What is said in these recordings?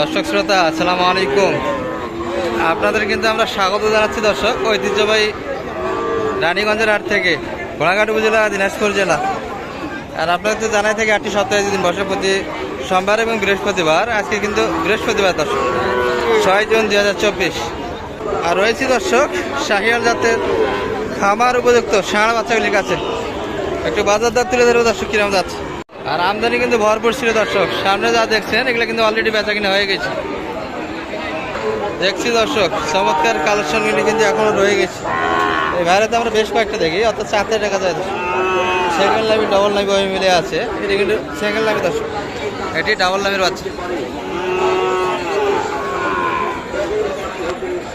দর্শক শ্রোতা, আসসালামু আলাইকুম। আপনাদের কিন্তু আমরা স্বাগত জানাচ্ছি দর্শক, ঐতিহ্যবাহী রানীগঞ্জের হাট থেকে, ঘোড়াঘাট উপজেলা, দিনাজপুর জেলা। আর আপনাদের তো জানাই থেকে, আটটি সপ্তাহে দিন বসে প্রতি সোমবার এবং বৃহস্পতিবার, আজকে কিন্তু বৃহস্পতিবার দর্শক, ছয় জুন দুই হাজার চব্বিশ। আর রয়েছে দর্শক, শাহিয়াল জাতের খামার উপযুক্ত, ষাঁড় বাচ্চাগুলির কাছে। একটু বাজার দর তুলে ধরবো দর্শক কিরম যাচ্ছে? আর আমদানি কিন্তু ভরপুর ছিল দর্শক। সামনে যা দেখছেন, এগুলো কিন্তু অলরেডি বেচা কিনা হয়ে গেছে। দেখছি দর্শক, চমৎকার কালেকশনগুলি কিন্তু এখনও রয়ে গেছে। এই বাইরে তো আমরা বেশ কয়েকটা দেখি, অর্থাৎ চারটে টাকা যায় দর্শক। সেকেন্ড লাইভি ডবল লাইভি ওই মিলে আছে। এটি কিন্তু সেকেন্ড লাইভি দর্শক। এটি ডাবল লাইভের বাচ্চা।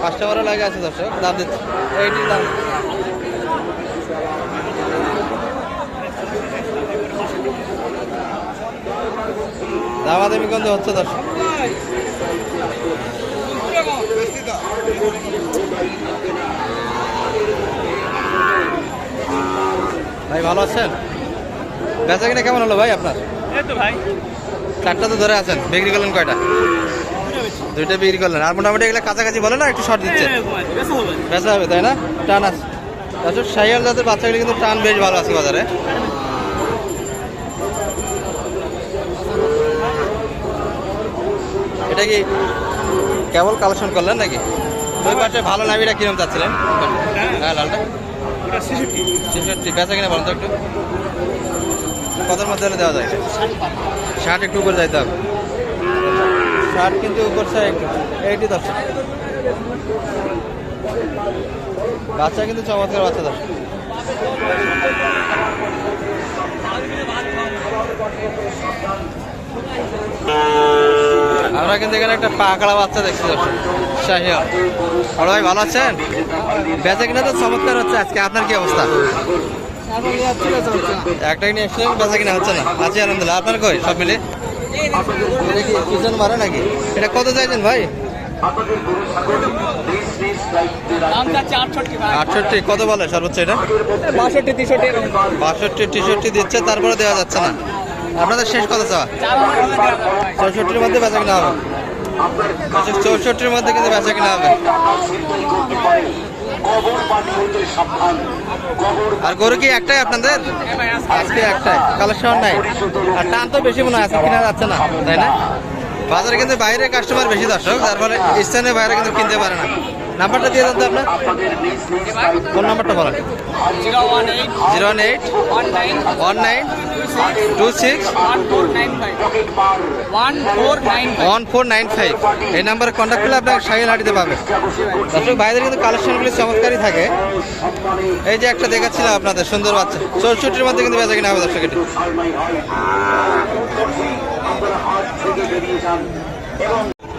পাঁচটা বারো লাগে আছে দর্শক, দাম দিচ্ছে। এইটির দাম। দামাদামি কিন্তু হচ্ছে দর্শক। ভাই ভালো আছেন? বেচা কিনা কেমন হলো ভাই আপনার? ভাই। চারটা তো ধরে আছেন বিক্রি করলেন কয়টা? দুইটা বিক্রি করলেন। আর মোটামুটি এগুলো কাছাকাছি বলে না একটু শর্ট দিচ্ছে? বেচা হবে। তাই না? টান আছে। তাছাড়া সাইয়াল জাতের বাচ্চাগুলি কিন্তু টান বেশ ভালো আছে বাজারে। এটা কি কেবল কালেকশন করলেন নাকি? ওই পাশে ভালো নামিটা কিরম চাচ্ছিলেন? হ্যাঁ লালটা। শিশুটি ছেষট্টি। বেচা কিনা বলেন তো একটু। কতর মধ্যে হলে দেওয়া যায়? ষাট একটু উপর যাইতে হবে। ষাট কিন্তু উপর চাই একটু এইটি দশ। বাচ্চা কিন্তু চমৎকার বাচ্চা দশ। আমরা কিন্তু এখানে একটা পাকড়া বাচ্চা দেখছি দর্শক। শাহিয়াল বড় ভাই ভালো আছেন? বেচা কিনা তো চমৎকার হচ্ছে আজকে। আপনার কি অবস্থা? একটা কিনে এসে বেচা কিনা হচ্ছে না। আছি আলহামদুলিল্লাহ। আপনার কই? সব মিলে কি মারা নাকি? এটা কত চাইছেন ভাই? আটষট্টি কত বলে সর্বোচ্চ এটা? বাষট্টি তিষট্টি বাষট্টি টিষট্টি দিচ্ছে তারপরে দেওয়া যাচ্ছে না। আপনাদের শেষ কথা চাওয়া চৌষট্টির মধ্যে বেচা কিনা হবে। চৌষট্টির মধ্যে কিন্তু বেচা কিনা হবে। আর গরু কি একটাই আপনাদের? আজকে একটাই। কালেকশন নাই। আর টান তো বেশি মনে হয় কিনা যাচ্ছে না, তাই না? বাজারে কিন্তু বাইরে কাস্টমার বেশি দর্শক, তারপরে স্থানীয় বাইরে কিন্তু কিনতে পারে না। নাম্বারটা দিয়ে দেন তো আপনার। ফোন নাম্বারটা বলেন। Zero one eight zero one eight one nine one nine, two six. One four nine five. এই নাম্বারে কন্ট্যাক্ট করলে আপনাকে সাইকেল হাঁটিতে পাবে দর্শক বাইরের কিন্তু কালেকশনগুলি চমৎকারই থাকে। এই যে একটা দেখাচ্ছিলাম আপনাদের, সুন্দর বাচ্চা। চৌষট্টির মধ্যে কিন্তু বেচা কিনা হবে দর্শক এটি।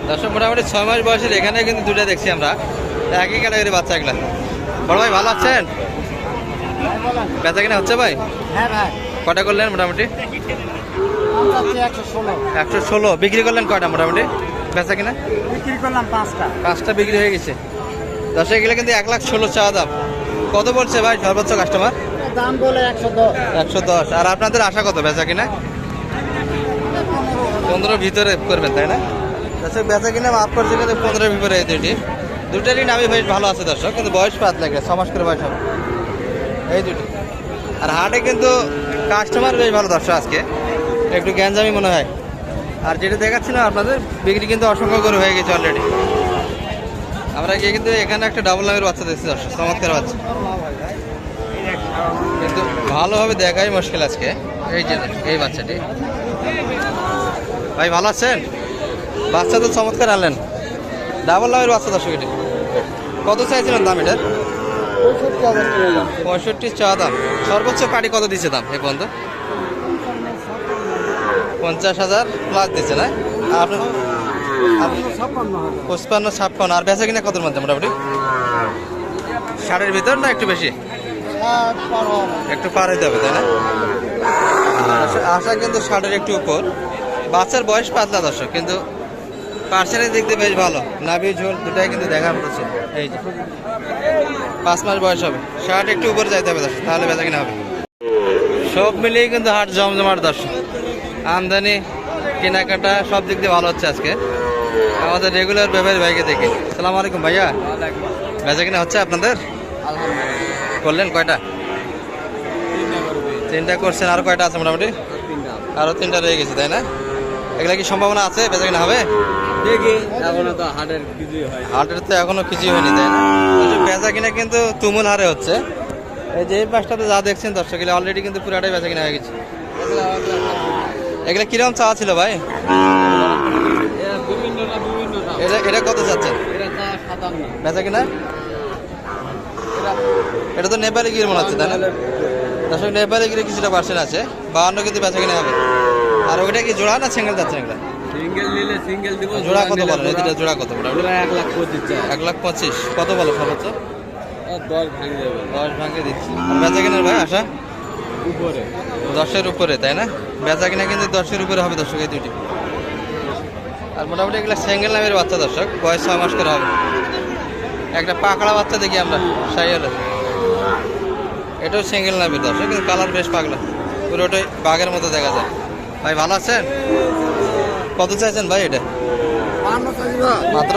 দর্শক মোটামুটি ছয় মাস বয়সের এখানে কিন্তু দুটো দেখছি আমরা। একই ক্যাটাগরি বাচ্চা এগুলা। বড় ভাই ভালো আছেন? বেচা কিনা হচ্ছে ভাই? হ্যাঁ কটা করলেন মোটামুটি? একশো ষোলো। বিক্রি করলেন কয়টা মোটামুটি? বেচা কিনা? বিক্রি করলাম পাঁচটা। পাঁচটা বিক্রি হয়ে গেছে। দশে গেলে কিন্তু এক লাখ ষোলো চাওয়া দাম। কত বলছে ভাই সর্বোচ্চ কাস্টমার দাম বলে একশো দশ। একশো দশ। আর আপনাদের আশা কত বেচা কিনা? পনেরো। ভিতরে করবেন তাই না? দর্শক, বেচা কিনা মাফ করছে, কিন্তু পনেরোর ভিতরে এই দুটি দুটারই নামই বেশ ভালো আছে দর্শক, কিন্তু বয়স পাত লাগে, ছ করে বয়স হবে। এই দুটি আর হাটে কিন্তু কাস্টমার বেশ ভালো দর্শক আজকে। একটু গ্যাঞ্জামি মনে হয়। আর যেটা দেখাচ্ছিলাম আপনাদের, বিক্রি কিন্তু অসংখ্য করে হয়ে গেছে অলরেডি আমরা গিয়ে কিন্তু এখানে একটা ডাবল নামের বাচ্চা দেখছি দর্শক, চমৎকার বাচ্চা। কিন্তু ভালোভাবে দেখাই মুশকিল আজকে। এই যে, এই বাচ্চাটি। ভাই, ভালো আছেন? বাচ্চা তো চমৎকার আনলেন। ডাবল নামের বাচ্চা দর্শক এটি। কত চাইছিলেন দাম এটার? পঁয়ষট্টি চা দাম। সর্বোচ্চ কাটি কত দিচ্ছে দাম এ পর্যন্ত? পঞ্চাশ হাজার প্লাস দিচ্ছে না? আপনার পঁচপান্ন, ছাপ্পান্ন। আর বেচা কিনা কতর মধ্যে মোটামুটি? ষাটের ভিতর না একটু বেশি? একটু পার হইতে হবে, তাই না? আশা কিন্তু ষাটের একটু উপর। বাচ্চার বয়স পাতলা দর্শক, কিন্তু পার্সেলের দিক দিয়ে বেশ ভালো। নাভি ঝোল দুটাই কিন্তু দেখা পড়ছে এই যে পাঁচ মাস বয়স হবে। ষাট একটু উপরে যাইতে হবে দর্শক তাহলে বেচা কিনা হবে। সব মিলিয়ে কিন্তু হাট জমজমাট দর্শক। আমদানি কেনাকাটা সব দিক দিয়ে ভালো হচ্ছে আজকে। আমাদের রেগুলার ব্যাপারী ভাইকে দেখি। সালাম আলাইকুম ভাইয়া। বেচা কিনা হচ্ছে আপনাদের? করলেন কয়টা? তিনটা করছেন আর কয়টা আছে মোটামুটি? আরও তিনটা রয়ে গেছে তাই না? এগুলা কি সম্ভাবনা আছে? বেচা কিনা হবে? দেখি এখনও তো হাটের কিছুই হয় হাটের তো এখনও কিছুই হয়নি তাই না? বেচা কিনা কিন্তু তুমুল হারে হচ্ছে। এই যে এই পাশটাতে যা দেখছেন দর্শক এগুলো অলরেডি কিন্তু পুরাটাই বেচা কিনা হয়ে গেছে। এগুলা কীরকম চাওয়া ছিল ভাই? এটা এটা কত চাচ্ছেন? এটা বেচা কিনা? এটা তো নেপালি গির মনে হচ্ছে তাই না? দর্শক নেপালি গিরে কিছুটা পার্সেন্ট আছে বাহান্ন কিন্তু বেচা কিনা হবে। আর ওইটা কি জোড়া না সিঙ্গেল যাচ্ছে এগুলা? সিঙ্গেল নিলে সিঙ্গেল দিব জোড়া কত এই দুটা জোড়া। কত জোড়া এক লাখ পঁচিশ এক লাখ পঁচিশ। কত বলো সর্বোচ্চ দশ ভাঙে যাবে দশ ভাঙে দিচ্ছি। বেচা কিনার ভাই আশা? উপরে। দশের উপরে তাই না? বেচা কিনা কিন্তু দশের উপরে হবে দর্শক এই দুটি আর মোটামুটি এগুলো সিঙ্গেল নামের বাচ্চা দর্শক বয়স ছয় মাস করে হবে। একটা পাকড়া বাচ্চা দেখি আমরা সাইয়ালে এটাও সিঙ্গেল নামের দর্শক কিন্তু কালার বেশ পাগলা। পুরোটাই বাঘের মতো দেখা যায়। ভাই ভালো আছেন? কত চাইছেন ভাই এটা? মাত্র?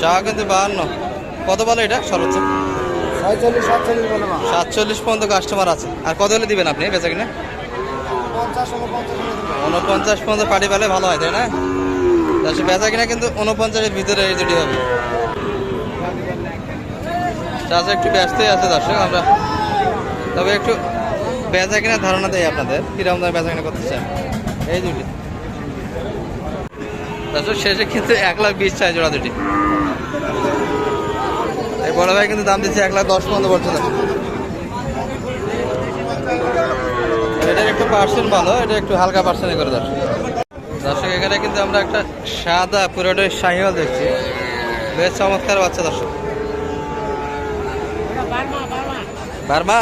চা কিন্তু বাহান্ন। কত বলো এটা সর্বোচ্চ? সাতচল্লিশ পর্যন্ত কাস্টমার আছে। আর কত হলে দিবেন আপনি বেচা কিনা? পঞ্চাশ উনপঞ্চাশ পর্যন্ত পাটি পেলে ভালো হয় তাই না? তাছাড়া বেচা কিনা কিন্তু উনপঞ্চাশের ভিতরে এই দুটি হবে। চাষা একটু ব্যস্তই আছে দর্শক আমরা তবে একটু বেচা কিনা ধারণা দেয় আপনাদের। কীরকম দামে বেচা কিনা করতে চান? এই দুটি। শেষে কিন্তু এক লাখ বিশ চাই জোড়া দুটি। এই বড় ভাই কিন্তু দাম দিচ্ছে এক লাখ দশ পর্যন্ত পর্যন্ত এটা একটু পার্সেন্ট ভালো, এটা একটু হালকা পার্সেন্টে করে দর্শক দর্শক, এখানে কিন্তু আমরা একটা সাদা পুরোটাই শাহিওয়াল দেখছি। বেশ চমৎকার বাচ্চা দর্শক। বার্মা।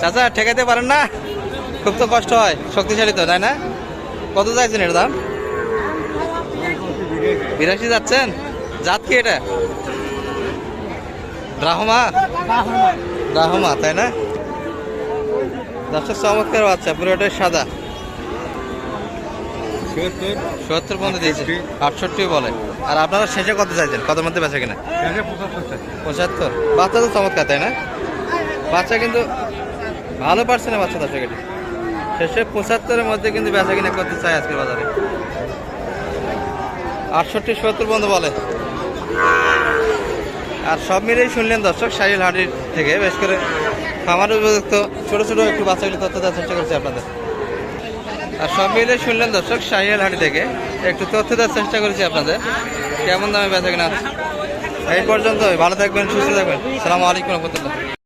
চাচা, ঠেকাইতে পারেন না? খুব তো কষ্ট হয়, শক্তিশালী তো, তাই না? কত চাইছেন এর দাম? বিরাশি যাচ্ছেন জাত কি এটা? রাহমা রাহমা তাই না? দর্শক চমৎকার বাচ্চা পুরোটাই সাদা। সত্তর। পর্যন্ত দিয়েছে। আটষট্টি। বলে। আর আপনারা শেষে কত চাইছেন? কত মধ্যে বেচা কিনা? পঁচাত্তর বাচ্চা তো চমৎকার তাই না? বাচ্চা কিন্তু ভালো পারছে না বাচ্চা দর্শক এটি। শেষে পঁচাত্তরের মধ্যে কিন্তু বেচা কিনা করতে চাই আজকের বাজারে। আটষট্টি, সত্তর পর্যন্ত বলে। আর সব মিলেই শুনলেন দর্শক সাহিল হাটির থেকে বেশ করে খামারের উপযুক্ত ছোটো ছোটো একটু বাচ্চাগুলি তথ্য দেওয়ার চেষ্টা করছি আপনাদের। আর সব মিলে শুনলেন দর্শক শাহিয়াল হাটি থেকে একটু তথ্য দেওয়ার চেষ্টা করেছি আপনাদের। কেমন দামে বেচা কিনা? এই পর্যন্ত ভালো থাকবেন, সুস্থ থাকবেন। সালামু আলাইকুম রহমতুল্লাহ।